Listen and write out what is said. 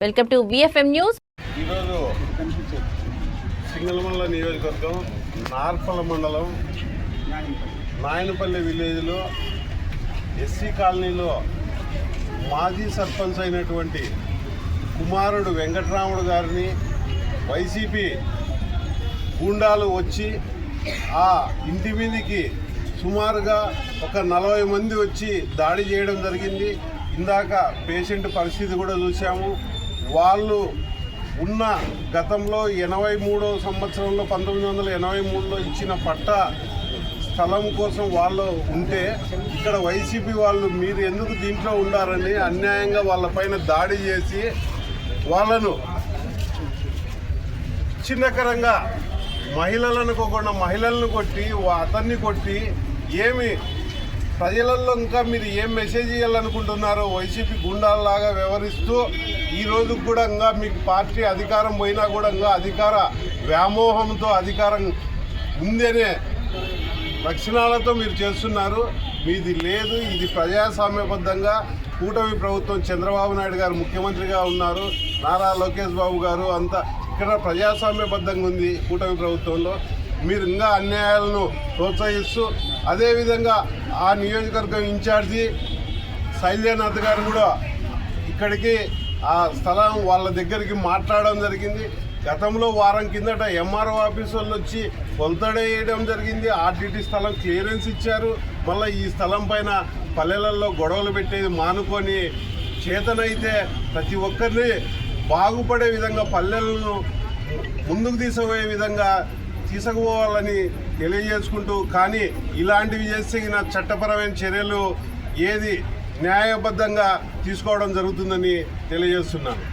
Welcome to VFM news ఈరోజు సింగళమల్ల నియోజకవర్గం నార్పల మండలం నాయనపల్లి విలేజ్లో ఎస్సీ కాలనీలో మాజీ సర్పంచ్ అయినటువంటి కుమారుడు వెంకట్రాముడు గారిని వైసీపీ గూండాలు వచ్చి ఆ ఇంటి మీదకి సుమారుగా ఒక నలభై మంది వచ్చి దాడి చేయడం జరిగింది. ఇందాక పేషెంట్ పరిస్థితి కూడా చూసాము వాళ్ళు ఉన్న గతంలో ఎనభై మూడో సంవత్సరంలో పంతొమ్మిది వందల ఎనభై మూడులో ఇచ్చిన పట్ట స్థలం కోసం వాళ్ళు ఉంటే ఇక్కడ వైసీపీ వాళ్ళు మీరు ఎందుకు దీంట్లో ఉండారని అన్యాయంగా వాళ్ళపైన దాడి చేసి వాళ్ళను చిన్నకరంగా మహిళలను కొన్న మహిళలను కొట్టి వా- అతన్ని కొట్టి ఏమి ప్రజలలో ఇంకా మీరు ఏం మెసేజ్ ఇవ్వాలనుకుంటున్నారో వైసీపీ గుండాలలాగా వ్యవహరిస్తూ ఈ రోజు కూడా ఇంకా మీకు పార్టీ అధికారం పోయినా కూడా ఇంకా అధికార వ్యామోహంతో అధికారం ఉందనే లక్షణాలతో మీరు చేస్తున్నారు. మీది లేదు ఇది ప్రజాస్వామ్యబద్ధంగా కూటమి ప్రభుత్వం చంద్రబాబు నాయుడు గారు ముఖ్యమంత్రిగా ఉన్నారు. నారా లోకేష్ బాబు గారు అంతా ఇక్కడ ప్రజాస్వామ్యబద్ధంగా ఉంది కూటమి ప్రభుత్వంలో. మీరు ఇంకా అన్యాయాలను ప్రోత్సహిస్తూ అదేవిధంగా ఆ నియోజకవర్గం ఇన్ఛార్జి శైల్యనాథ్ గారు కూడా ఇక్కడికి ఆ స్థలం వాళ్ళ దగ్గరికి మాట్లాడడం జరిగింది. గతంలో వారం కిందట ఎంఆర్ఓ ఆఫీస్ వాళ్ళు వచ్చి కొలతడేయడం జరిగింది. ఆర్టీటీ స్థలం క్లియరెన్స్ ఇచ్చారు. మళ్ళీ ఈ స్థలం పైన పల్లెలలో గొడవలు పెట్టేది మానుకొని చేతనైతే ప్రతి ఒక్కరిని బాగుపడే విధంగా పల్లెలను ముందుకు తీసుకుపోయే విధంగా తీసుకుపోవాలని తెలియజేసుకుంటూ కానీ ఇలాంటివి చేసిన చట్టపరమైన చర్యలు ఏది న్యాయబద్ధంగా తీసుకోవడం జరుగుతుందని తెలియజేస్తున్నాను.